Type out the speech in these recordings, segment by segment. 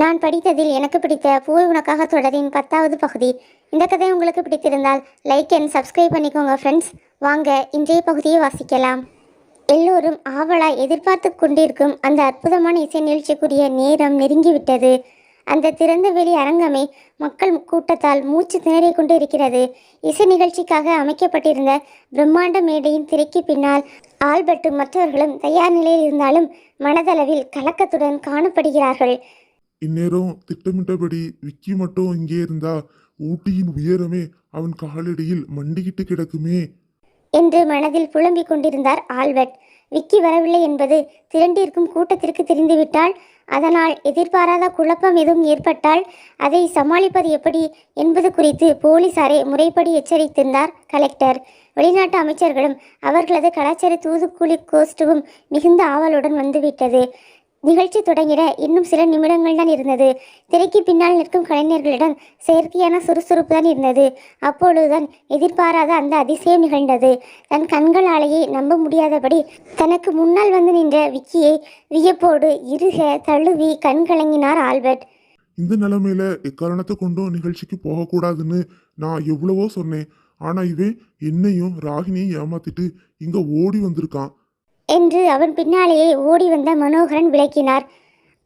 நான் படித்ததில் எனக்கு பிடித்த பூவை உனக்காக தொடரின் பத்தாவது பகுதி. இந்த கதை உங்களுக்கு பிடித்திருந்தால் லைக் அண்ட் சப்ஸ்கிரைப் பண்ணிக்கோங்க ஃப்ரெண்ட்ஸ் வாங்க இன்றைய பகுதியை வாசிக்கலாம். எல்லோரும் ஆவலாய் எதிர்பார்த்து கொண்டிருக்கும் அந்த அற்புதமான இசை நிகழ்ச்சிக்குரிய நேரம் நெருங்கிவிட்டது. அந்த திறந்த வெளி அரங்கமே மக்கள் கூட்டத்தால் மூச்சு திணறிக் கொண்டு இருக்கிறது. இசை நிகழ்ச்சிக்காக அமைக்கப்பட்டிருந்த பிரம்மாண்ட மேடையின் திரைக்கு பின்னால் ஆல்பர்ட்டும் மற்றவர்களும் தயார் நிலையில் இருந்தாலும் மனதளவில் கலக்கத்துடன் காணப்படுகிறார்கள். இந்நேரம் திட்டமிட்டபடி விக்கி மட்டும் இங்கே இருந்தா ஊட்டியின் உயரமே அவன் காலடியில் மண்டிக்கிட்டு கிடக்குமே. என்று மனதில் புலம்பிக் கொண்டிருந்தார் ஆல்பர்ட். விக்கி வரவில்லை என்பது திரண்டிருக்கும் கூட்டத்திற்கு தெரிந்துவிட்டால் அதனால் எதிர்பாராத குழப்பம் எதுவும் ஏற்பட்டால் அதை சமாளிப்பது எப்படி என்பது குறித்து போலீசாரை முறைப்படி எச்சரித்திருந்தார் கலெக்டர். வெளிநாட்டு அமைச்சர்களும் அவர்களது கலாச்சார தூதுக்குழி கோஷ்டவும் மிகுந்த ஆவலுடன் வந்துவிட்டது. நிகழ்ச்சி தொடங்கிட இன்னும் சில நிமிடங்கள் தான் இருந்தது. திரைக்கு பின்னால் நிற்கும் கலைஞர்களிடம் செயற்கையான சுறுசுறுப்பு தான் இருந்தது. அப்பொழுதுதான் எதிர்பாராத அந்த அதிசயம் நிகழ்ந்தது. தன் கண்களாலேயே நம்ப முடியாதபடி தனக்கு முன்னால் வந்து நின்ற விக்கியை வியப்போடு இருக தழுவி கண் கலங்கினார் ஆல்பர்ட். இந்த நிலைமையில எக்காரணத்தை கொண்டும் நிகழ்ச்சிக்கு போகக்கூடாதுன்னு நான் எவ்வளவோ சொன்னேன். ஆனா இவன் என்னையும் ராகினியும் ஏமாத்திட்டு இங்க ஓடி வந்திருக்கான். என்று அவன் பின்னாலேயே ஓடி வந்த மனோகரன் விளக்கினார்.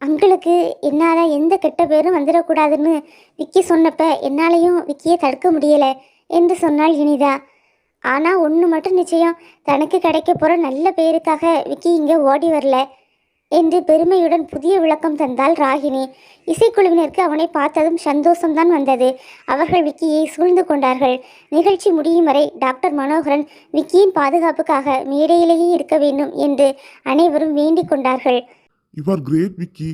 அங்களுக்கு என்னால் எந்த கெட்ட பேரும் வந்துடக்கூடாதுன்னு விக்கி சொன்னப்ப என்னாலையும் விக்கியை தடுக்க முடியலை என்று சொன்னாள் இனிதா. ஆனால் ஒன்று மட்டும் நிச்சயம் தனக்கு கிடைக்க போகிற நல்ல பேருக்காக விக்கி இங்கே ஓடி வரல. என்று பெருமையுடன் புதிய விளக்கம் தந்தாள் ராகினி. இசைக்குழுவினருக்கு அவனை பார்த்ததும் சந்தோஷம்தான் வந்தது. அவர்கள் விக்கியை சூழ்ந்து கொண்டார்கள். நிகழ்ச்சி முடியும் வரை டாக்டர் மனோகரன் விக்கியின் பாதுகாப்புக்காக மேடையிலேயே இருக்க வேண்டும் என்று அனைவரும் வேண்டிக் கொண்டார்கள். இவர் கிரேட் விக்கி.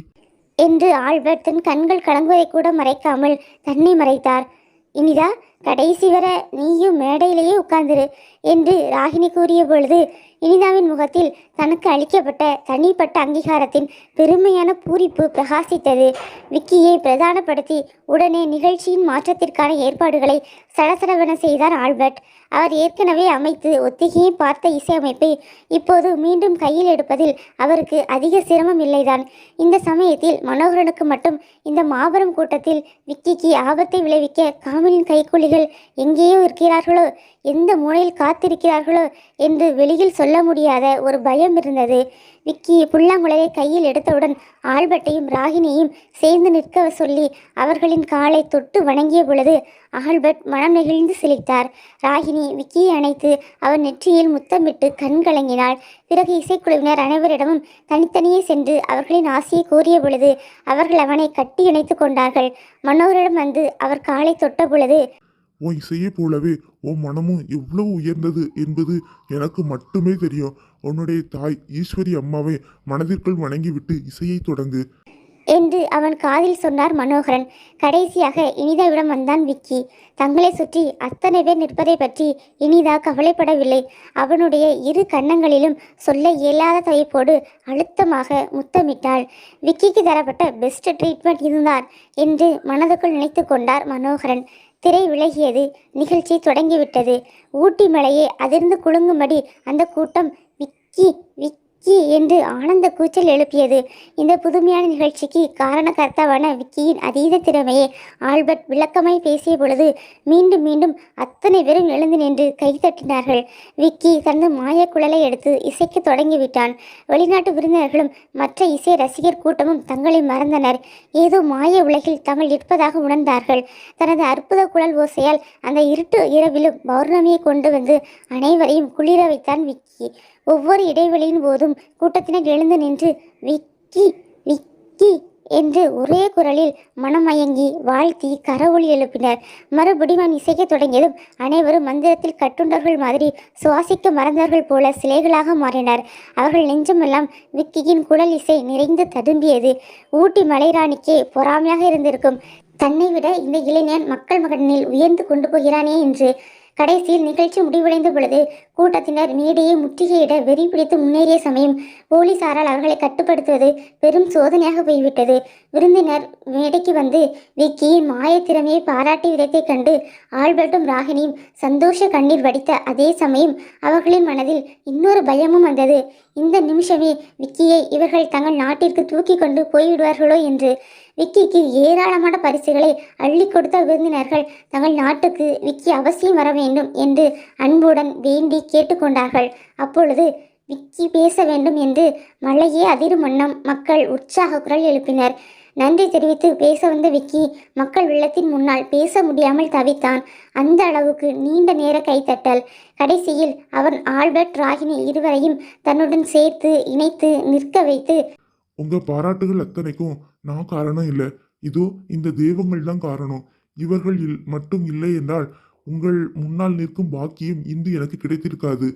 என்று ஆல்பர்ட் தன் கண்கள் கலங்குவதை கூட மறைக்காமல் தன்னை மறைத்தார். இனிதா கடைசி வர நீயும் மேடையிலேயே உட்கார்ந்துரு என்று ராகினி கூறிய பொழுது இனிதாவின் முகத்தில் தனக்கு அளிக்கப்பட்ட தனிப்பட்ட அங்கீகாரத்தின் பெருமையான பூரிப்பு பிரகாசித்தது. விக்கியை பிரதானப்படுத்தி உடனே நிகழ்ச்சியின் மாற்றத்திற்கான ஏற்பாடுகளை சடசடவென செய்தார் ஆல்பர்ட். அவர் ஏற்கனவே அமைத்து ஒத்திகையை பார்த்த இசையமைப்பை இப்போது மீண்டும் கையில் எடுப்பதில் அவருக்கு அதிக சிரமம் இல்லைதான். இந்த சமயத்தில் மனோகரனுக்கு மட்டும் இந்த மாபெரும் கூட்டத்தில் விக்கிக்கு ஆபத்தை விளைவிக்க காமினின் கைக்குள்ளே கைக்கூலிகள் எங்கேயோ இருக்கிறார்களோ? எந்த மூலையில் காத்திருக்கிறார்களோ? என்று வெளியில் சொல்ல முடியாத ஒரு பயம் இருந்தது. விக்கி புல்லாங்குழலை கையில் எடுத்தவுடன் ஆல்பர்ட்டையும் ராகினியையும் சேர்ந்து நிற்க சொல்லி அவர்களின் காலை தொட்டு வணங்கிய பொழுது ஆல்பர்ட் மனம் நெகிழ்ந்து சிலித்தார் ராகினி விக்கியை அணைத்து அவர் நெற்றியில் முத்தமிட்டு கண் கலங்கினாள். பிறகு இசைக்குழுவினர் அனைவரிடமும் தனித்தனியே சென்று அவர்களின் ஆசையை கூறிய பொழுது அவர்கள் அவனை கட்டி இணைத்து கொண்டார்கள். மன்னோரிடம் வந்து அவர் காலை தொட்ட பொழுது உன் இசையை போலவே உன் மனமும் எவ்வளவு உயர்ந்தது என்பது எனக்கு மட்டுமே தெரியும். உன்னுடைய தாய் ஈஸ்வரி அம்மாவை மனதிற்குள் வணங்கிவிட்டு இசையை தொடங்கு. என்று அவன் காதில் சொன்னார் மனோகரன். கடைசியாக இனிதாவிடம் வந்தான் விக்கி. தங்களை சுற்றி அத்தனை பேர் நிற்பதை பற்றி இனிதா கவலைப்படவில்லை. அவனுடைய இரு கன்னங்களிலும் சொல்ல இயலாத தவிப்போடு அழுத்தமாக முத்தமிட்டாள். விக்கிக்கு தரப்பட்ட பெஸ்ட் ட்ரீட்மெண்ட் இதுதான் என்று மனதுக்குள் நினைத்து கொண்டார் மனோகரன். திரை விலகியது. நிகழ்ச்சி தொடங்கிவிட்டது. ஊட்டி மலையே அதிர்ந்து குலுங்கும்படி அந்த கூட்டம் விக்கி விக்கி என்று ஆனந்த கூச்சல் எழுப்பியது. இந்த புதுமையான நிகழ்ச்சிக்கு காரணகர்த்தாவான விக்கியின் அதீத திறமையை. ஆல்பர்ட் விளக்கமாய் பேசிய பொழுது மீண்டும் மீண்டும் அத்தனை பேரும் எழுந்து நின்று கைதட்டினார்கள் விக்கி தனது மாயக்குழலை எடுத்து இசைக்கு தொடங்கிவிட்டான். வெளிநாட்டு விருந்தினர்களும் மற்ற இசை ரசிகர் கூட்டமும் தங்களை மறந்தனர். ஏதோ மாய உலகில் தாங்கள் இருப்பதாக உணர்ந்தார்கள். தனது அற்புத குழல் ஓசையால் அந்த இருட்டு இரவிலும் பௌர்ணமியை கொண்டு வந்து அனைவரையும் குளிர வைத்தான் விக்கி. ஒவ்வொரு இடைவெளியின் போதும் கூட்டத்தினர் எழுந்து நின்று விக்கி விக்கி என்று ஒரே குரலில் மனமயங்கி வாழ்த்தி கரவொலி எழுப்பினர். மறுபடியும் அவன் தொடங்கியதும் அனைவரும் மந்திரத்தில் கட்டுண்டர்கள் மாதிரி சுவாசிக்க மறந்தவர்கள் போல சிலைகளாக மாறினர். அவர்கள் நெஞ்சமெல்லாம் விக்கியின் குழல் இசை நிறைந்து ததும்பியது. ஊட்டி மலைராணிக்கே பொறாமையாக இருந்திருக்கும். தன்னை விட இந்த இளைஞன் மக்கள் மகனில் உயர்ந்து கொண்டு போகிறானே என்று கடைசியில் நிகழ்ச்சி முடிவடைந்த பொழுது கூட்டத்தினர் மேடையை முற்றுகையிட வெறி பிடித்து முன்னேறிய சமயம் போலீசாரால் அவர்களை கட்டுப்படுத்துவது பெரும் சோதனையாக போய்விட்டது. விருந்தினர் மேடைக்கு வந்து விக்கியின் மாயத்திறமையை பாராட்டி விதத்தைக் கண்டு ஆல்பர்ட்டும் ராகினியும் சந்தோஷ கண்ணீர் வடித்த அதே சமயம் அவர்களின் மனதில் இன்னொரு பயமும் வந்தது. இந்த நிமிஷமே விக்கியை இவர்கள் தங்கள் நாட்டிற்கு தூக்கி கொண்டு போய்விடுவார்களோ என்று விக்கிக்கு ஏராளமான பரிசுகளை அள்ளி கொடுத்த விருந்தினர்கள் தங்கள் நாட்டுக்கு விக்கி அவசியம் வர வேண்டும் என்று அன்புடன் வேண்டி கேட்டுக்கொண்டார்கள். அப்பொழுது விக்கி பேச வேண்டும் என்று மழையே அதிரும் வண்ணம் மக்கள் உற்சாக குரல் எழுப்பினர். நன்றி தெரிவித்து பேச வந்த விக்கி மக்கள் வெள்ளத்தின் முன்னால் பேச முடியாமல் தவித்தான். அந்த அளவுக்கு நீண்ட நேர கைத்தட்டல் கடைசியில் அவன் ஆல்பர்ட் ராகினி இருவரையும் தன்னுடன் சேர்த்து இணைத்து நிற்க வைத்து உங்க பாராட்டுகள் அத்தனைக்கும் நான் காரணம் இல்லை. இதோ இந்த தெய்வங்கள் தான் காரணம். இவர்கள் இல்- மட்டும் இல்லை என்றால் உங்கள் முன்னால் நிற்கும் பாக்கியம் இன்று எனக்கு கிடைத்திருக்காது.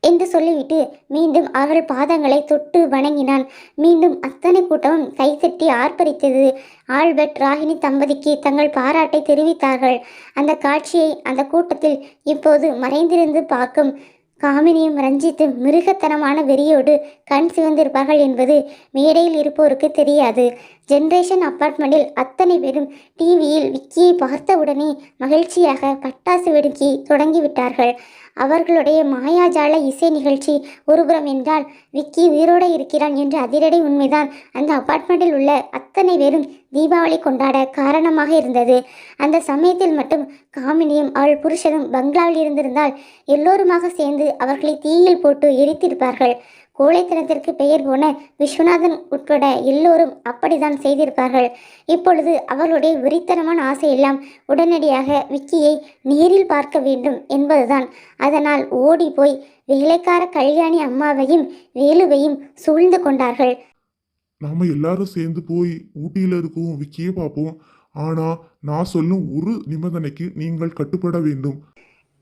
என்று சொல்லிவிட்டு மீண்டும் அவர்கள் பாதங்களை தொட்டு வணங்கினான். மீண்டும் அத்தனை கூட்டமும் கைத்தட்டி ஆர்ப்பரித்தது. ஆல்பர்ட் ராகினி தம்பதிக்கு தங்கள் பாராட்டை தெரிவித்தார்கள். அந்த காட்சியை அந்த கூட்டத்தில் இப்போது மறைந்திருந்து பார்க்கும் காமினியும் ரஞ்சித்தும் மிருகத்தனமான வெறியோடு கண் சிவந்திருப்பார்கள் என்பது மேடையில் இருப்போருக்கு தெரியாது. ஜென்ரேஷன் அப்பார்ட்மெண்டில் அத்தனை பேரும் டிவியில் விக்கியை பார்த்தவுடனே மகிழ்ச்சியாக பட்டாசு வெடுக்கி தொடங்கிவிட்டார்கள். அவர்களுடைய மாயாஜால இசை நிகழ்ச்சி ஒருபுறம் என்றால் விக்கி உயிரோடு இருக்கிறான் என்ற அதிரடி உண்மைதான். அந்த அப்பார்ட்மெண்ட்டில் உள்ள அத்தனை பேரும் தீபாவளி கொண்டாட காரணமாக இருந்தது. அந்த சமயத்தில் மட்டும் காமினியும் அவள் புருஷனும் பங்களாவில் இருந்திருந்தால் எல்லோருமாக சேர்ந்து அவர்களை தீயில் போட்டு எரித்திருப்பார்கள். கோழைத்தனத்திற்கு பெயர் போன விஸ்வநாதன் உட்பட எல்லோரும் அப்படித்தான் செய்திருப்பார்கள். இப்பொழுது அவர்களுடைய வெறித்தனமான ஆசையெல்லாம் உடனடியாக விக்கியை நேரில் பார்க்க வேண்டும் என்பதுதான். அதனால் ஓடி போய் வேலைக்கார கல்யாணி அம்மாவையும் வேலுவையும் சூழ்ந்து கொண்டார்கள். நாம் எல்லாரும் சேர்ந்து போய் ஊட்டியில் இருக்கும் விக்கியே பார்ப்போம். ஆனால் நான் சொல்லும் ஒரு நிபந்தனைக்கு நீங்கள் கட்டுப்பட வேண்டும்.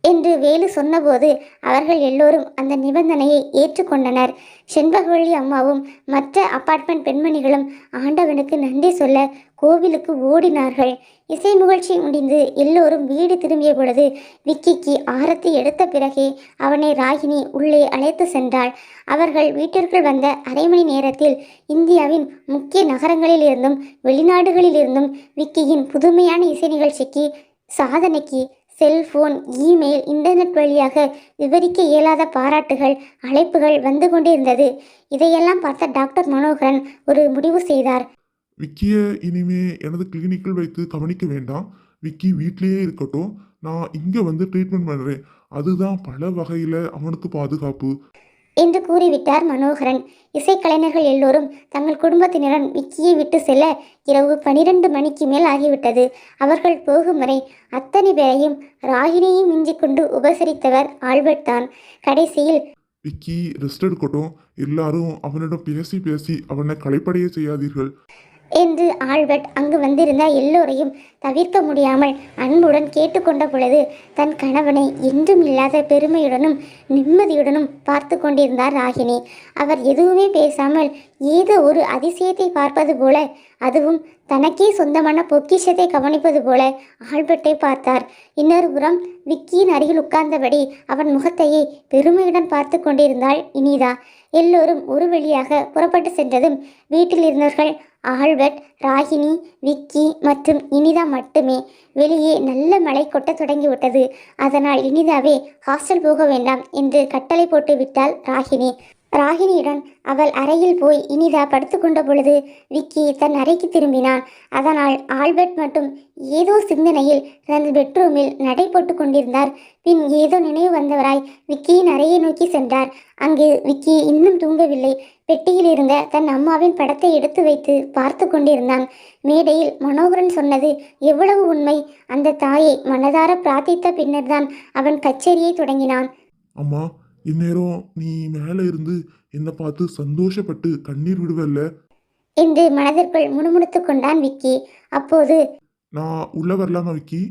என்று வேலு சொன்னபோது அவர்கள் எல்லோரும் அந்த நிபந்தனையை ஏற்றுக்கொண்டனர். செண்பகவள்ளி அம்மாவும் மற்ற அப்பார்ட்மெண்ட் பெண்மணிகளும் ஆண்டவனுக்கு நன்றி சொல்ல கோவிலுக்கு ஓடினார்கள். இசை நிகழ்ச்சி முடிந்து எல்லோரும் வீடு திரும்பிய பொழுது விக்கிக்கு ஆரத்தி எடுத்த பிறகே அவனை ராகினி உள்ளே அழைத்து சென்றாள். அவர்கள் வீட்டிற்குள் வந்த அரை மணி நேரத்தில் இந்தியாவின் முக்கிய நகரங்களிலிருந்தும் வெளிநாடுகளிலிருந்தும் விக்கியின் புதுமையான இசை நிகழ்ச்சிக்கு சாதனைக்கு செல்போன் இமெயில் இன்டர்நெட் வழியாக விவரிக்க இயலாத பாராட்டுகள் அழைப்புகள் வந்து கொண்டிருந்தது. இதையெல்லாம் பார்த்த டாக்டர் மனோகரன் ஒரு முடிவு செய்தார். விக்கிய இனிமே எனது கிளினிக்கில் வைத்து கவனிக்க வேண்டாம். விக்கி வீட்டிலேயே இருக்கட்டும். நான் இங்கே வந்து ட்ரீட்மெண்ட் பண்ணுறேன் அதுதான் பல வகையில் அவனுக்கு பாதுகாப்பு. என்று கூறிவிட்டார் மனோகரன். இசைக்கலைஞர்கள் எல்லோரும் தங்கள் குடும்பத்தினருடன் விக்கியை விட்டு செல்ல இரவு பனிரெண்டு மணிக்கு மேல் ஆகிவிட்டது. அவர்கள் போகும் வரை அத்தனை பேரையும் ராகினியை மிஞ்சிக் கொண்டு உபசரித்தவர் ஆல்பர்ட் தான். கடைசியில் விக்கி ரெஸ்ட் எடுக்கட்டும். எல்லாரும் அவனிடம் பேசி பேசி அவனை களைப்படைய செய்யாதீர்கள். என்று ஆல்பர்ட் அங்கு வந்திருந்த எல்லோரையும் தவிர்க்க முடியாமல் அன்புடன் கேட்டுக்கொண்ட பொழுது தன் கணவனை என்றும் இல்லாத பெருமையுடனும் நிம்மதியுடனும் பார்த்து கொண்டிருந்தார் ராகினி. அவர் எதுவுமே பேசாமல் ஏதோ ஒரு அதிசயத்தை பார்ப்பது போல அதுவும் தனக்கே சொந்தமான பொக்கிஷத்தை கவனிப்பது போல ஆல்பர்ட்டை பார்த்தார். இன்னொரு புறம் விக்கியின் அருகில் உட்கார்ந்தபடி அவன் முகத்தையே பெருமையுடன் பார்த்து கொண்டிருந்தாள் இனிதா. எல்லோரும் ஒரு வழியாக புறப்பட்டு சென்றதும் வீட்டில் இருந்தவர்கள் ஆல்பர்ட் ராகினி விக்கி மற்றும் இனிதா மட்டுமே வெளியே நல்ல மழை கொட்டத் தொடங்கிவிட்டது. அதனால் இனிதாவே ஹாஸ்டல் போக வேண்டாம் என்று கட்டளை போட்டு விட்டாள் ராகினி. ராகினியுடன் அவள் அறையில் போய் இனிதா படுத்துக்கொண்ட பொழுது விக்கி தன் அறைக்கு திரும்பினான். அதனால் ஆல்பர்ட் மட்டும் ஏதோ சிந்தனையில் தனது பெட்ரூமில் நடைபோட்டு கொண்டிருந்தார். பின் ஏதோ நினைவு வந்தவராய் விக்கியின் அறையை நோக்கி சென்றார். அங்கு விக்கி இன்னும் தூங்கவில்லை. பெட்டியில் இருந்த தன் அம்மாவின் படத்தை எடுத்து வைத்து பார்த்து கொண்டிருந்தான். மேடையில் மனோகரன் சொன்னது எவ்வளவு உண்மை. அந்த தாயை மனதார பிரார்த்தித்த பின்னர்தான் அவன் கச்சேரியை தொடங்கினான். அம்மா இந்நேரம் நீ மேலே இருந்து என்னை பார்த்து சந்தோஷப்பட்டு கண்ணீர் விடுவல்ல? என்று மனதிற்குள் முணுமுணுத்து கொண்டான் விக்கி. அப்போது நான் உள்ள வரலாமா விக்கி?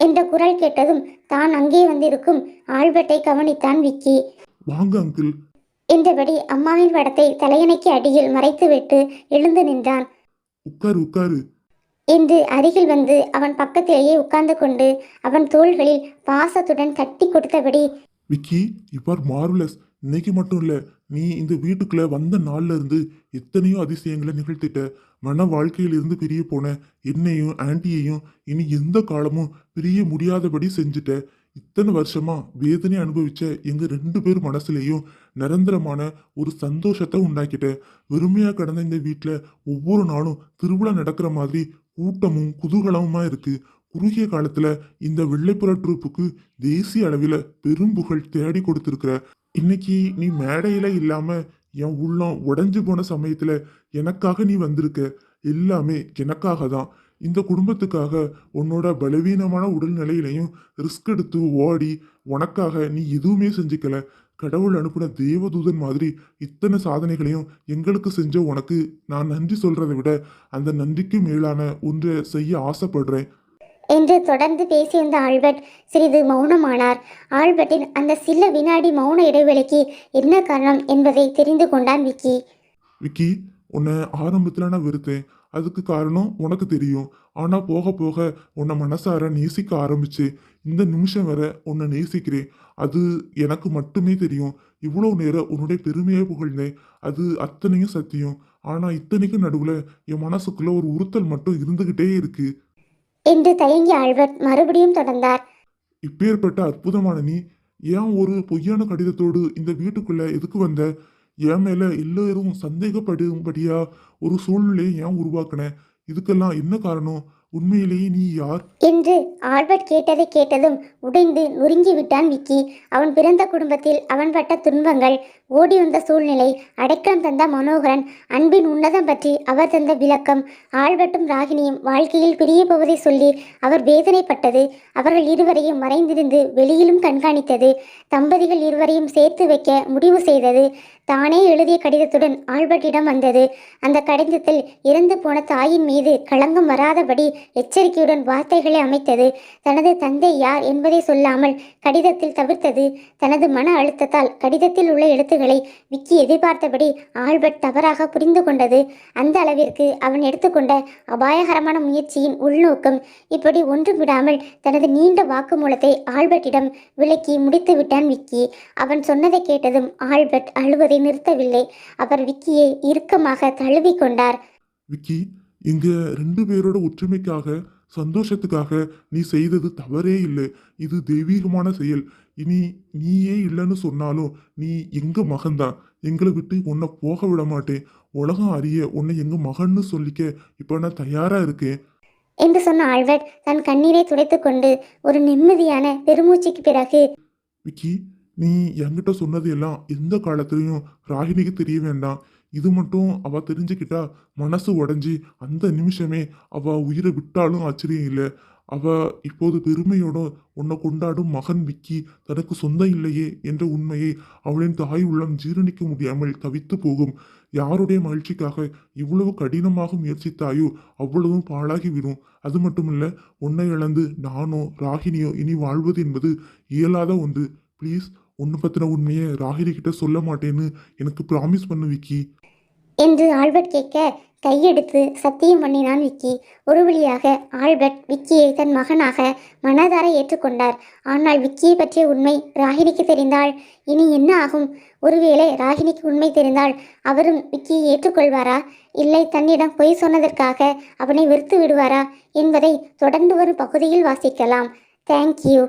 என்ற குரல் கேட்டதும் தான் அங்கே வந்திருக்கும் ஆல்பர்ட்டை கவனித்தான் விக்கி. வாங்க அங்கிள். என்றபடி அம்மாவின் படத்தை தலையணைக்கு அடியில் மறைத்துவிட்டு எழுந்து நின்றான். உட்காரு உட்காரு. என்று அருகில் வந்து அவன் பக்கத்திலேயே உட்கார்ந்து கொண்டு அவன் தோள்களில் பாசத்துடன் தட்டி கொடுத்தபடி விக்கி இவ்வார் மார்வலஸ் இன்னைக்கு மட்டும் இல்லை நீ இந்த வீட்டுக்குள்ள வந்த நாள்ல இருந்து எத்தனையோ அதிசயங்களை நிகழ்த்திட்ட. மன வாழ்க்கையிலிருந்து பிரிய போன என்னையும் ஆன்ட்டியையும் இனி எந்த காலமும் பிரிய முடியாதபடி செஞ்சுட்ட. இத்தனை வருஷமா வேதனை அனுபவிச்ச எங்க ரெண்டு பேர் மனசுலேயும் நிரந்தரமான ஒரு சந்தோஷத்தை உண்டாக்கிட்ட. வெறுமையா கடந்த இந்த வீட்டில் ஒவ்வொரு நாளும் திருவிழா நடக்கிற மாதிரி கூட்டமும் குதூகலமுமா இருக்கு. குறுகிய காலத்துல இந்த வெள்ளைப்புற ட்ரூப்புக்கு தேசிய அளவில் பெரும் புகழ் தேடி கொடுத்துருக்குற இன்னைக்கு நீ மேடையில இல்லாம என் உள்ளம் உடஞ்சி போன சமயத்துல எனக்காக நீ வந்திருக்க எல்லாமே எனக்காக தான். இந்த குடும்பத்துக்காக உன்னோட பலவீனமான உடல்நிலையிலையும் ரிஸ்க் எடுத்து ஓடி உனக்காக நீ எதுவுமே செஞ்சுக்கல. கடவுள் அனுப்பின தேவதூதன் மாதிரி இத்தனை சாதனைகளையும் எங்களுக்கு செஞ்ச உனக்கு நான் நன்றி சொல்றதை விட அந்த நன்றிக்கு மேலான ஒன்றை செய்ய ஆசைப்படுறேன். என்று தொடர்ந்து பேசியிருந்த ஆல்பர்ட் சிறிது மௌனமானார். ஆல்பர்ட்டின் அந்த சில வினாடி மௌன இடைவெளிக்கு என்ன காரணம் என்பதை தெரிந்து கொண்டான் விக்கி. விக்கி உன்னை ஆரம்பத்தில் நான் வெறுத்தேன். அதுக்கு காரணம் உனக்கு தெரியும். ஆனால் போக போக உன்னை மனசார நேசிக்க ஆரம்பிச்சு இந்த நிமிஷம் வரை உன்னை நேசிக்கிறேன். அது எனக்கு மட்டுமே தெரியும். இவ்வளோ நேரம் உன்னுடைய பெருமையை புகழ்ந்தேன். அது அத்தனையும் சத்தியம். ஆனால் இத்தனைக்கும் நடுவில் என் மனசுக்குள்ள ஒரு உறுத்தல் மட்டும் இருந்துக்கிட்டே இருக்குது என்று தயங்கிய ஆல்பர்ட் மறுபடியும் தொடர்ந்தார். இப்பேற்பட்ட அற்புதமான நீ ஏன் ஒரு பொய்யான கடிதத்தோடு இந்த வீட்டுக்குள்ள எதுக்கு வந்த? என் மேல எல்லாரும் சந்தேகப்படும்படியா ஒரு சூழ்நிலையை ஏன் உருவாக்குன? இதுக்கெல்லாம் என்ன காரணம்? உண்மையிலேயே நீ யார்? என்று ஆல்பர்ட் கேட்டதை கேட்டதும் உடைந்து நொறுங்கி விட்டான் விக்கி. அவன் பிறந்த குடும்பத்தில் அவன் பட்ட துன்பங்கள் ஓடி வந்த சூழ்நிலை அடைக்கலம் தந்த மனோகரன் அன்பின் உன்னதம் பற்றி அவர் தந்த விளக்கம் ஆழ்வட்டும் ராகினியும் வாழ்க்கையில் பிரிய போவதை சொல்லி அவர் வேதனைப்பட்டது அவர்கள் இருவரையும் மறைந்திருந்து வெளியிலும் கண்காணித்தது தம்பதிகள் இருவரையும் சேர்த்து வைக்க முடிவு செய்தது தானே எழுதிய கடிதத்துடன் ஆல்பர்ட்டிடம் வந்தது. அந்த கடிதத்தில் இறந்து போன தாயின் மீது களங்கம் வராதபடி எச்சரிக்கையுடன் வார்த்தைகளை அமைத்தது. தனது தந்தை யார் என்பதை சொல்லாமல் கடிதத்தில் தவிர்த்தது. தனது மன அழுத்தத்தால் கடிதத்தில் உள்ள எழுத்துக்களை விக்கி எதிர்பார்த்தபடி ஆல்பர்ட் தவறாக புரிந்து கொண்டது. அந்த அளவிற்கு அவன் எடுத்துக்கொண்ட அபாயகரமான முயற்சியின் உள்நோக்கம் இப்படி ஒன்றும் விடாமல் தனது நீண்ட வாக்குமூலத்தை ஆல்பர்ட்டிடம் விளக்கி முடித்து விட்டான் விக்கி. அவன் சொன்னதை கேட்டதும் ஆல்பர்ட் அழுவதை நிறுத்தவில்லை. அவர் விக்கியை இறுக்கமாக தழுவி கொண்டார் விக்கி எங்க ரெண்டு பேரோட ஒற்றுமைக்காக சந்தோஷத்துக்காக நீ செய்தது தவறே இல்லை. இது தெய்வீகமான செயல். இனி நீயே இல்லைன்னு சொன்னாலும் நீ எங்க மகன்தான் எங்களை விட்டு உன்னை போக விட மாட்டேன். உலகம் அறிய உன்னை எங்க மகன்னு சொல்லிக்க இப்போ நான் தயாரா இருக்கேன். என்று சொன்ன ஆல்பர்ட் தன் கண்ணீரை துடைத்துக்கொண்டு ஒரு நிம்மதியான பெருமூச்சுக்கு பிறகு விக்கி நீ என்கிட்ட சொன்னது எல்லாம் எந்த காலத்துலயும் ராகினிக்கு தெரிய வேண்டாம். இது மட்டும் அவ தெரிஞ்சுக்கிட்டா மனசு உடஞ்சி அந்த நிமிஷமே அவ உயிரை விட்டாலும் ஆச்சரியம் இல்லை. அவ இப்போது பெருமையோட உன்னை கொண்டாடும் மகன் விக்கி தனக்கு சொந்தம் இல்லையே என்ற உண்மையை அவளின் தாய் உள்ளம் ஜீரணிக்க முடியாமல் தவித்து போகும். யாருடைய மகிழ்ச்சிக்காக இவ்வளவு கடினமாக முயற்சித்தாயோ அவ்வளவும் பாழாகி விடும் அது மட்டுமில்ல உன்னை இழந்து நானோ ராகினியோ இனி வாழ்வது என்பது இயலாத ஒன்று. ப்ளீஸ் உன்னை பத்தின உண்மையை ராகினி கிட்ட சொல்ல மாட்டேன்னு எனக்கு ப்ராமிஸ் பண்ணு விக்கி. என்று ஆல்பர்ட் கேட்க கையெடுத்து சத்தியம் பண்ணினான் விக்கி. ஒரு வழியாக ஆல்பர்ட் விக்கியை தன் மகனாக மனதார ஏற்றுக்கொண்டார். ஆனால் விக்கியை பற்றிய உண்மை ராகினிக்கு தெரிந்தால் இனி என்ன ஆகும்? ஒருவேளை ராகினிக்கு உண்மை தெரிந்தால் அவரும் விக்கியை ஏற்றுக்கொள்வாரா? இல்லை தன்னிடம் பொய் சொன்னதற்காக அவனை வெறுத்து விடுவாரா? என்பதை தொடர்ந்து வரும் பகுதியில் வாசிக்கலாம். தேங்க்யூ